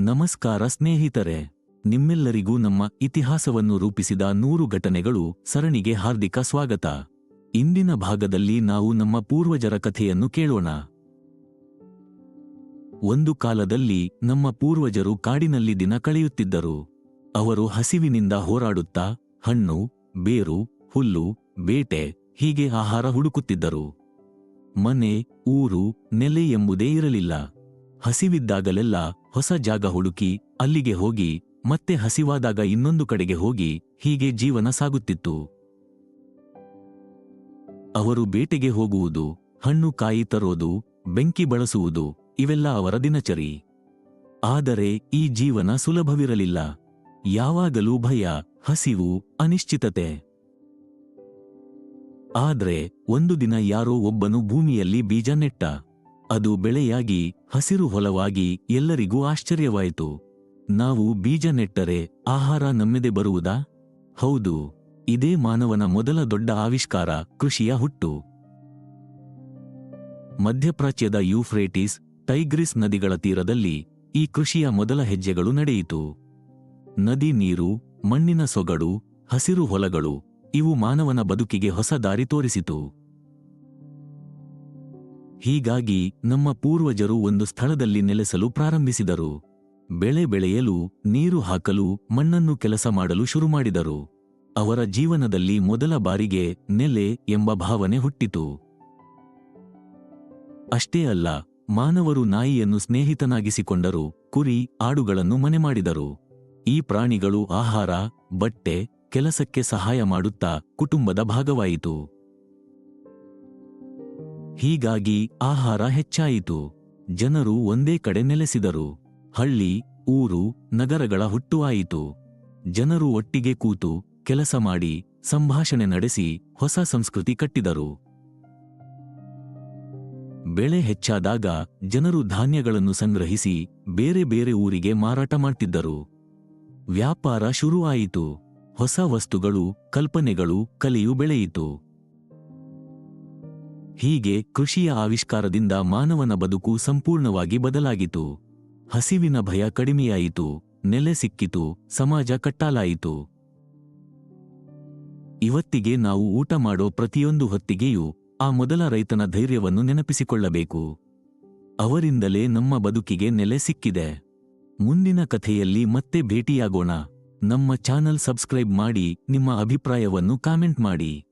ನಮಸ್ಕಾರ ಸ್ನೇಹಿತರೆ, ನಿಮ್ಮೆಲ್ಲರಿಗೂ ನಮ್ಮ ಇತಿಹಾಸವನ್ನು ರೂಪಿಸಿದ ನೂರು ಘಟನೆಗಳು ಸರಣಿಗೆ ಹಾರ್ದಿಕ ಸ್ವಾಗತ. ಇಂದಿನ ಭಾಗದಲ್ಲಿ ನಾವು ನಮ್ಮ ಪೂರ್ವಜರ ಕಥೆಯನ್ನು ಕೇಳೋಣ. ಒಂದು ಕಾಲದಲ್ಲಿ ನಮ್ಮ ಪೂರ್ವಜರು ಕಾಡಿನಲ್ಲಿ ದಿನ ಕಳೆಯುತ್ತಿದ್ದರು. ಅವರು ಹಸಿವಿನಿಂದ ಹೋರಾಡುತ್ತಾ, ಹಣ್ಣು, ಬೇರು, ಹುಲ್ಲು, ಬೇಟೆ, ಹೀಗೆ ಆಹಾರ ಹುಡುಕುತ್ತಿದ್ದರು. ಮನೆ, ಊರು, ನೆಲೆ ಎಂಬುದೇ ಇರಲಿಲ್ಲ. ಹಸಿವಿದ್ದಾಗಲೆಲ್ಲ ಹೊಸ ಜಾಗ ಹುಡುಕಿ ಅಲ್ಲಿಗೆ ಹೋಗಿ ಮತ್ತೆ ಹಸಿವಾದಾಗ ಇನ್ನೊಂದು ಕಡೆಗೆ ಹೋಗಿ ಹೀಗೆ ಜೀವನ ಸಾಗುತ್ತಿತ್ತು. ಅವರು ಬೇಟೆಗೆ ಹೋಗುವುದು, ಹಣ್ಣು ಕಾಯಿ ತರೋದು, ಬೆಂಕಿ ಬಳಸುವುದು, ಇವೆಲ್ಲ ಅವರ ದಿನಚರಿ. ಆದರೆ ಈ ಜೀವನ ಸುಲಭವಿರಲಿಲ್ಲ. ಯಾವಾಗಲೂ ಭಯ, ಹಸಿವು, ಅನಿಶ್ಚಿತತೆ. ಆದ್ರೆ ಒಂದು ದಿನ ಯಾರೋ ಒಬ್ಬನು ಭೂಮಿಯಲ್ಲಿ ಬೀಜ ನೆಟ್ಟ. ಅದು ಬೆಳೆಯಾಗಿ, ಹಸಿರು ಹೊಲವಾಗಿ ಎಲ್ಲರಿಗೂ ಆಶ್ಚರ್ಯವಾಯಿತು. ನಾವು ಬೀಜ ನೆಟ್ಟರೆ ಆಹಾರ ನಮ್ಮೆದೆ ಬರುವುದಾ? ಹೌದು, ಇದೇ ಮಾನವನ ಮೊದಲ ದೊಡ್ಡ ಆವಿಷ್ಕಾರ, ಕೃಷಿಯ ಹುಟ್ಟು. ಮಧ್ಯಪ್ರಾಚ್ಯದ ಯೂಫ್ರೇಟಿಸ್, ಟೈಗ್ರಿಸ್ ನದಿಗಳ ತೀರದಲ್ಲಿ ಈ ಕೃಷಿಯ ಮೊದಲ ಹೆಜ್ಜೆಗಳು ನಡೆಯಿತು. ನದಿ ನೀರು, ಮಣ್ಣಿನ ಸೊಗಡು, ಹಸಿರು ಹೊಲಗಳು, ಇವು ಮಾನವನ ಬದುಕಿಗೆ ಹೊಸ ದಾರಿ ತೋರಿಸಿತು. ಹೀಗಾಗಿ ನಮ್ಮ ಪೂರ್ವಜರು ಒಂದು ಸ್ಥಳದಲ್ಲಿ ನೆಲೆಸಲು ಪ್ರಾರಂಭಿಸಿದರು. ಬೆಳೆ ಬೆಳೆಯಲು, ನೀರು ಹಾಕಲು, ಮಣ್ಣನ್ನು ಕೆಲಸ ಮಾಡಲು ಶುರು ಮಾಡಿದರು ಅವರ ಜೀವನದಲ್ಲಿ ಮೊದಲ ಬಾರಿಗೆ ನೆಲೆ ಎಂಬ ಭಾವನೆ ಹುಟ್ಟಿತು. ಅಷ್ಟೇ ಅಲ್ಲ, ಮಾನವರು ನಾಯಿಯನ್ನು ಸ್ನೇಹಿತನಾಗಿಸಿಕೊಂಡರು, ಕುರಿ, ಆಡುಗಳನ್ನು ಮನೆ ಮಾಡಿದರು. ಈ ಪ್ರಾಣಿಗಳು ಆಹಾರ, ಬಟ್ಟೆ, ಕೆಲಸಕ್ಕೆ ಸಹಾಯ ಮಾಡುತ್ತಾ ಕುಟುಂಬದ ಭಾಗವಾಯಿತು. ಹೀಗಾಗಿ ಆಹಾರ ಹೆಚ್ಚಾಯಿತು. ಜನರು ಒಂದೇ ಕಡೆ ನೆಲೆಸಿದರು. ಹಳ್ಳಿ, ಊರು, ನಗರಗಳ ಹುಟ್ಟುವಾಯಿತು. ಜನರು ಒಟ್ಟಿಗೆ ಕೂತು ಕೆಲಸ ಮಾಡಿ ಸಂಭಾಷಣೆ ನಡೆಸಿ ಹೊಸ ಸಂಸ್ಕೃತಿ ಕಟ್ಟಿದರು. ಬೆಳೆ ಹೆಚ್ಚಾದಾಗ ಜನರು ಧಾನ್ಯಗಳನ್ನು ಸಂಗ್ರಹಿಸಿ ಬೇರೆ ಬೇರೆ ಊರಿಗೆ ಮಾರಾಟ ಮಾಡ್ತಿದ್ದರು. ವ್ಯಾಪಾರ ಶುರುವಾಯಿತು. ಹೊಸ ವಸ್ತುಗಳು, ಕಲ್ಪನೆಗಳು, ಕಲೆಯು ಬೆಳೆಯಿತು. ಹೀಗೆ ಕೃಷಿಯ ಆವಿಷ್ಕಾರದಿಂದ ಮಾನವನ ಬದುಕು ಸಂಪೂರ್ಣವಾಗಿ ಬದಲಾಗಿತು ಹಸಿವಿನ ಭಯ ಕಡಿಮೆಯಾಯಿತು, ನೆಲೆ ಸಿಕ್ಕಿತು, ಸಮಾಜ ಕಟ್ಟಾಲಾಯಿತು. ಇವತ್ತಿಗೆ ನಾವು ಊಟ ಮಾಡೋ ಪ್ರತಿಯೊಂದು ಹೊತ್ತಿಗೆಯೂ ಆ ಮೊದಲ ರೈತನ ಧೈರ್ಯವನ್ನು ನೆನಪಿಸಿಕೊಳ್ಳಬೇಕು. ಅವರಿಂದಲೇ ನಮ್ಮ ಬದುಕಿಗೆ ನೆಲೆ ಸಿಕ್ಕಿದೆ. ಮುಂದಿನ ಕಥೆಯಲ್ಲಿ ಮತ್ತೆ ಭೇಟಿಯಾಗೋಣ. ನಮ್ಮ ಚಾನಲ್ ಸಬ್ಸ್ಕ್ರೈಬ್ ಮಾಡಿ, ನಿಮ್ಮ ಅಭಿಪ್ರಾಯವನ್ನು ಕಾಮೆಂಟ್ ಮಾಡಿ.